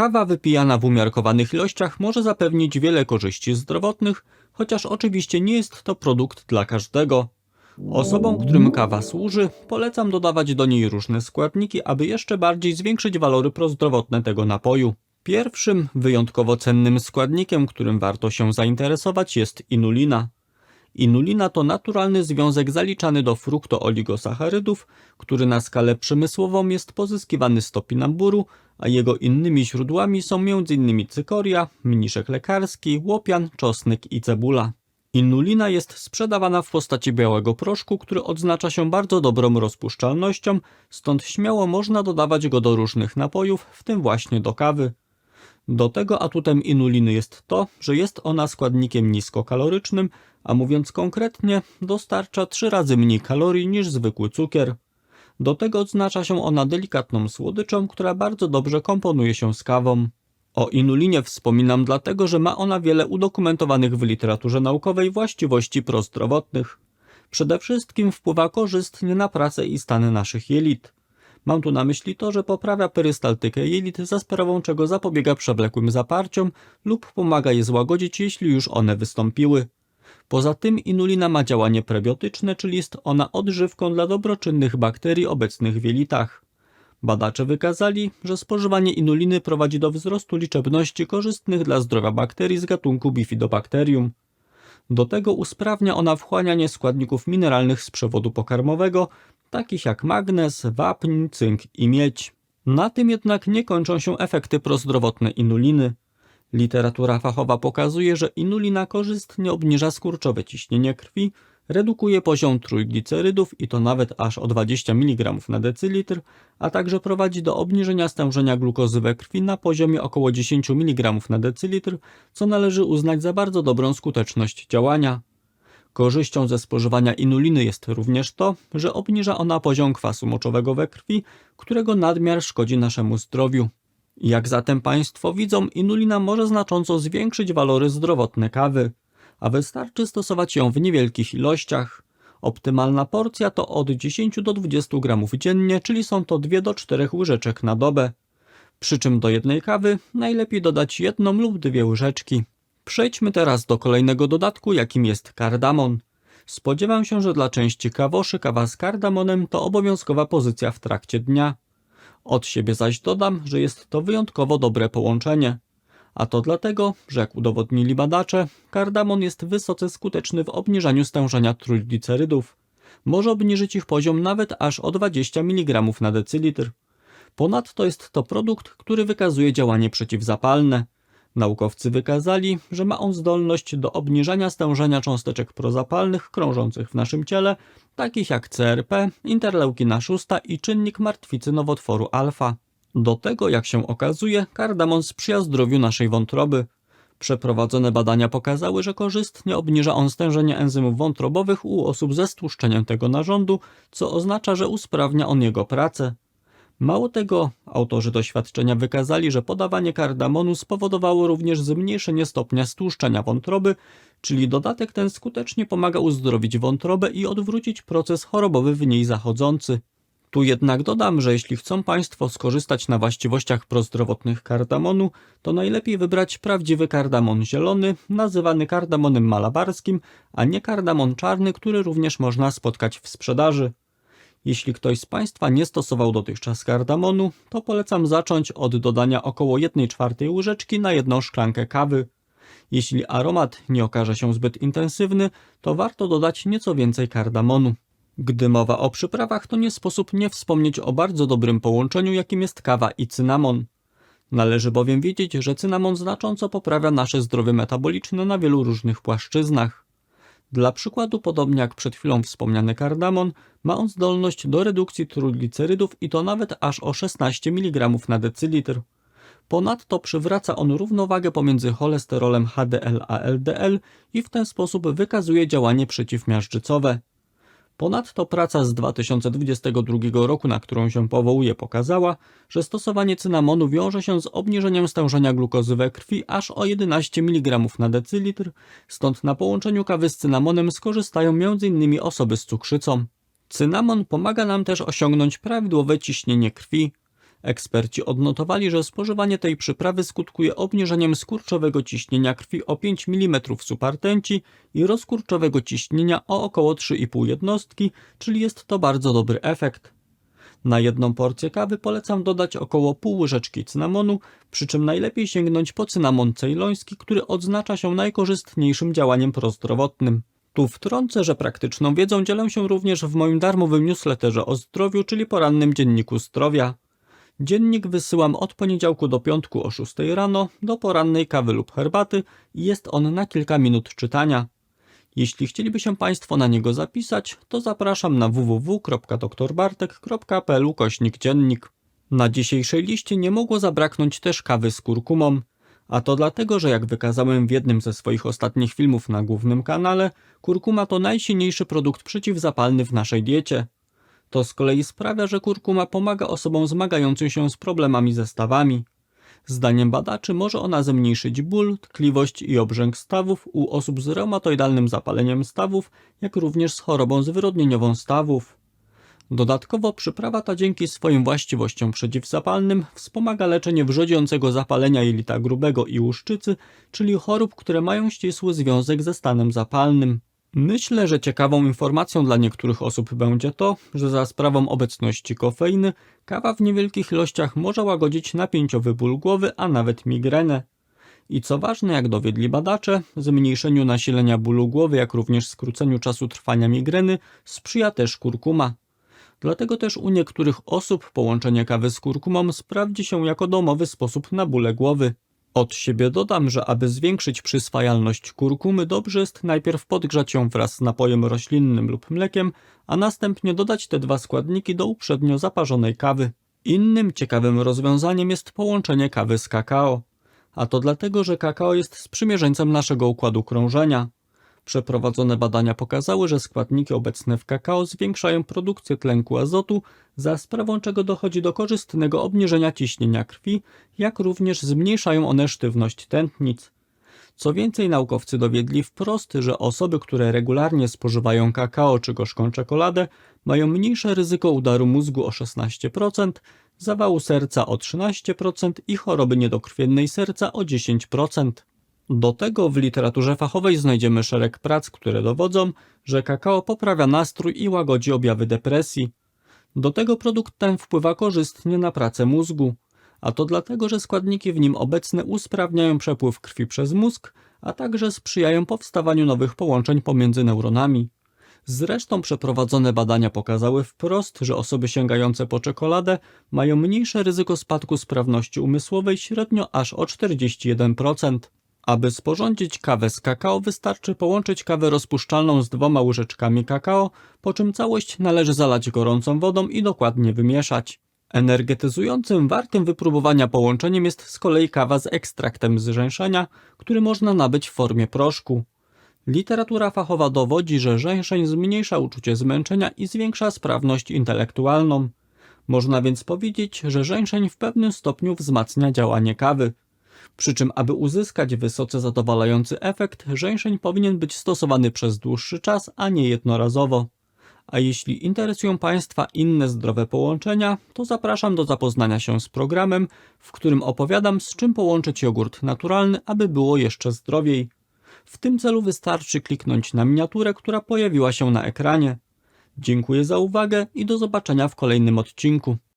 Kawa wypijana w umiarkowanych ilościach może zapewnić wiele korzyści zdrowotnych, chociaż oczywiście nie jest to produkt dla każdego. Osobom, którym kawa służy, polecam dodawać do niej różne składniki, aby jeszcze bardziej zwiększyć walory prozdrowotne tego napoju. Pierwszym, wyjątkowo cennym składnikiem, którym warto się zainteresować jest inulina. Inulina to naturalny związek zaliczany do fruktooligosacharydów, który na skalę przemysłową jest pozyskiwany z topinamburu, a jego innymi źródłami są m.in. cykoria, mniszek lekarski, łopian, czosnek i cebula. Inulina jest sprzedawana w postaci białego proszku, który odznacza się bardzo dobrą rozpuszczalnością, stąd śmiało można dodawać go do różnych napojów, w tym właśnie do kawy. Do tego atutem inuliny jest to, że jest ona składnikiem niskokalorycznym, a mówiąc konkretnie, dostarcza trzy razy mniej kalorii niż zwykły cukier. Do tego odznacza się ona delikatną słodyczą, która bardzo dobrze komponuje się z kawą. O inulinie wspominam dlatego, że ma ona wiele udokumentowanych w literaturze naukowej właściwości prozdrowotnych. Przede wszystkim wpływa korzystnie na pracę i stan naszych jelit. Mam tu na myśli to, że poprawia perystaltykę jelit, za sprawą czego zapobiega przewlekłym zaparciom lub pomaga je złagodzić, jeśli już one wystąpiły. Poza tym inulina ma działanie prebiotyczne, czyli jest ona odżywką dla dobroczynnych bakterii obecnych w jelitach. Badacze wykazali, że spożywanie inuliny prowadzi do wzrostu liczebności korzystnych dla zdrowia bakterii z gatunku Bifidobacterium. Do tego usprawnia ona wchłanianie składników mineralnych z przewodu pokarmowego, takich jak magnez, wapń, cynk i miedź. Na tym jednak nie kończą się efekty prozdrowotne inuliny. Literatura fachowa pokazuje, że inulina korzystnie obniża skurczowe ciśnienie krwi, redukuje poziom trójglicerydów i to nawet aż o 20 mg na decylitr, a także prowadzi do obniżenia stężenia glukozy we krwi na poziomie około 10 mg na decylitr, co należy uznać za bardzo dobrą skuteczność działania. Korzyścią ze spożywania inuliny jest również to, że obniża ona poziom kwasu moczowego we krwi, którego nadmiar szkodzi naszemu zdrowiu. Jak zatem Państwo widzą, inulina może znacząco zwiększyć walory zdrowotne kawy, a wystarczy stosować ją w niewielkich ilościach. Optymalna porcja to od 10 do 20 gramów dziennie, czyli są to 2 do 4 łyżeczek na dobę. Przy czym do jednej kawy najlepiej dodać jedną lub dwie łyżeczki. Przejdźmy teraz do kolejnego dodatku, jakim jest kardamon. Spodziewam się, że dla części kawoszy kawa z kardamonem to obowiązkowa pozycja w trakcie dnia. Od siebie zaś dodam, że jest to wyjątkowo dobre połączenie. A to dlatego, że jak udowodnili badacze, kardamon jest wysoce skuteczny w obniżaniu stężenia trójglicerydów. Może obniżyć ich poziom nawet aż o 20 mg na decylitr. Ponadto jest to produkt, który wykazuje działanie przeciwzapalne. Naukowcy wykazali, że ma on zdolność do obniżania stężenia cząsteczek prozapalnych krążących w naszym ciele, takich jak CRP, interleukina 6 i czynnik martwicy nowotworu alfa. Do tego, jak się okazuje, kardamon sprzyja zdrowiu naszej wątroby. Przeprowadzone badania pokazały, że korzystnie obniża on stężenie enzymów wątrobowych u osób ze stłuszczeniem tego narządu, co oznacza, że usprawnia on jego pracę. Mało tego, autorzy doświadczenia wykazali, że podawanie kardamonu spowodowało również zmniejszenie stopnia stłuszczenia wątroby, czyli dodatek ten skutecznie pomaga uzdrowić wątrobę i odwrócić proces chorobowy w niej zachodzący. Tu jednak dodam, że jeśli chcą Państwo skorzystać na właściwościach prozdrowotnych kardamonu, to najlepiej wybrać prawdziwy kardamon zielony, nazywany kardamonem malabarskim, a nie kardamon czarny, który również można spotkać w sprzedaży. Jeśli ktoś z Państwa nie stosował dotychczas kardamonu, to polecam zacząć od dodania około 1 czwartej łyżeczki na jedną szklankę kawy. Jeśli aromat nie okaże się zbyt intensywny, to warto dodać nieco więcej kardamonu. Gdy mowa o przyprawach, to nie sposób nie wspomnieć o bardzo dobrym połączeniu, jakim jest kawa i cynamon. Należy bowiem wiedzieć, że cynamon znacząco poprawia nasze zdrowie metaboliczne na wielu różnych płaszczyznach. Dla przykładu, podobnie jak przed chwilą wspomniany kardamon, ma on zdolność do redukcji trójglicerydów i to nawet aż o 16 mg na decylitr. Ponadto przywraca on równowagę pomiędzy cholesterolem HDL a LDL i w ten sposób wykazuje działanie przeciwmiażdżycowe. Ponadto praca z 2022 roku, na którą się powołuje, pokazała, że stosowanie cynamonu wiąże się z obniżeniem stężenia glukozy we krwi aż o 11 mg na decylitr, stąd na połączeniu kawy z cynamonem skorzystają m.in. osoby z cukrzycą. Cynamon pomaga nam też osiągnąć prawidłowe ciśnienie krwi. Eksperci odnotowali, że spożywanie tej przyprawy skutkuje obniżeniem skurczowego ciśnienia krwi o 5 mm supartęci i rozkurczowego ciśnienia o około 3,5 jednostki, czyli jest to bardzo dobry efekt. Na jedną porcję kawy polecam dodać około pół łyżeczki cynamonu, przy czym najlepiej sięgnąć po cynamon cejloński, który odznacza się najkorzystniejszym działaniem prozdrowotnym. Tu wtrącę, że praktyczną wiedzą dzielę się również w moim darmowym newsletterze o zdrowiu, czyli porannym dzienniku zdrowia. Dziennik wysyłam od poniedziałku do piątku o 6 rano do porannej kawy lub herbaty i jest on na kilka minut czytania. Jeśli chcieliby się Państwo na niego zapisać, to zapraszam na www.doktorbartek.pl kośnik dziennik. Na dzisiejszej liście nie mogło zabraknąć też kawy z kurkumą. A to dlatego, że jak wykazałem w jednym ze swoich ostatnich filmów na głównym kanale, kurkuma to najsilniejszy produkt przeciwzapalny w naszej diecie. To z kolei sprawia, że kurkuma pomaga osobom zmagającym się z problemami ze stawami. Zdaniem badaczy może ona zmniejszyć ból, tkliwość i obrzęk stawów u osób z reumatoidalnym zapaleniem stawów, jak również z chorobą zwyrodnieniową stawów. Dodatkowo przyprawa ta dzięki swoim właściwościom przeciwzapalnym wspomaga leczenie wrzodziącego zapalenia jelita grubego i łuszczycy, czyli chorób, które mają ścisły związek ze stanem zapalnym. Myślę, że ciekawą informacją dla niektórych osób będzie to, że za sprawą obecności kofeiny kawa w niewielkich ilościach może łagodzić napięciowy ból głowy, a nawet migrenę. I co ważne, jak dowiedli badacze, zmniejszeniu nasilenia bólu głowy, jak również skróceniu czasu trwania migreny sprzyja też kurkuma. Dlatego też u niektórych osób połączenie kawy z kurkumą sprawdzi się jako domowy sposób na bóle głowy. Od siebie dodam, że aby zwiększyć przyswajalność kurkumy, dobrze jest najpierw podgrzać ją wraz z napojem roślinnym lub mlekiem, a następnie dodać te dwa składniki do uprzednio zaparzonej kawy. Innym ciekawym rozwiązaniem jest połączenie kawy z kakao. A to dlatego, że kakao jest sprzymierzeńcem naszego układu krążenia. Przeprowadzone badania pokazały, że składniki obecne w kakao zwiększają produkcję tlenku azotu, za sprawą czego dochodzi do korzystnego obniżenia ciśnienia krwi, jak również zmniejszają one sztywność tętnic. Co więcej, naukowcy dowiedli wprost, że osoby, które regularnie spożywają kakao czy gorzką czekoladę, mają mniejsze ryzyko udaru mózgu o 16%, zawału serca o 13% i choroby niedokrwiennej serca o 10%. Do tego w literaturze fachowej znajdziemy szereg prac, które dowodzą, że kakao poprawia nastrój i łagodzi objawy depresji. Do tego produkt ten wpływa korzystnie na pracę mózgu, a to dlatego, że składniki w nim obecne usprawniają przepływ krwi przez mózg, a także sprzyjają powstawaniu nowych połączeń pomiędzy neuronami. Zresztą przeprowadzone badania pokazały wprost, że osoby sięgające po czekoladę mają mniejsze ryzyko spadku sprawności umysłowej średnio aż o 41%. Aby sporządzić kawę z kakao wystarczy połączyć kawę rozpuszczalną z dwoma łyżeczkami kakao, po czym całość należy zalać gorącą wodą i dokładnie wymieszać. Energetyzującym, wartym wypróbowania połączeniem jest z kolei kawa z ekstraktem z żeńszenia, który można nabyć w formie proszku. Literatura fachowa dowodzi, że żeńszeń zmniejsza uczucie zmęczenia i zwiększa sprawność intelektualną. Można więc powiedzieć, że żeńszeń w pewnym stopniu wzmacnia działanie kawy. Przy czym, aby uzyskać wysoce zadowalający efekt, żeńszeń powinien być stosowany przez dłuższy czas, a nie jednorazowo. A jeśli interesują Państwa inne zdrowe połączenia, to zapraszam do zapoznania się z programem, w którym opowiadam, z czym połączyć jogurt naturalny, aby było jeszcze zdrowiej. W tym celu wystarczy kliknąć na miniaturę, która pojawiła się na ekranie. Dziękuję za uwagę i do zobaczenia w kolejnym odcinku.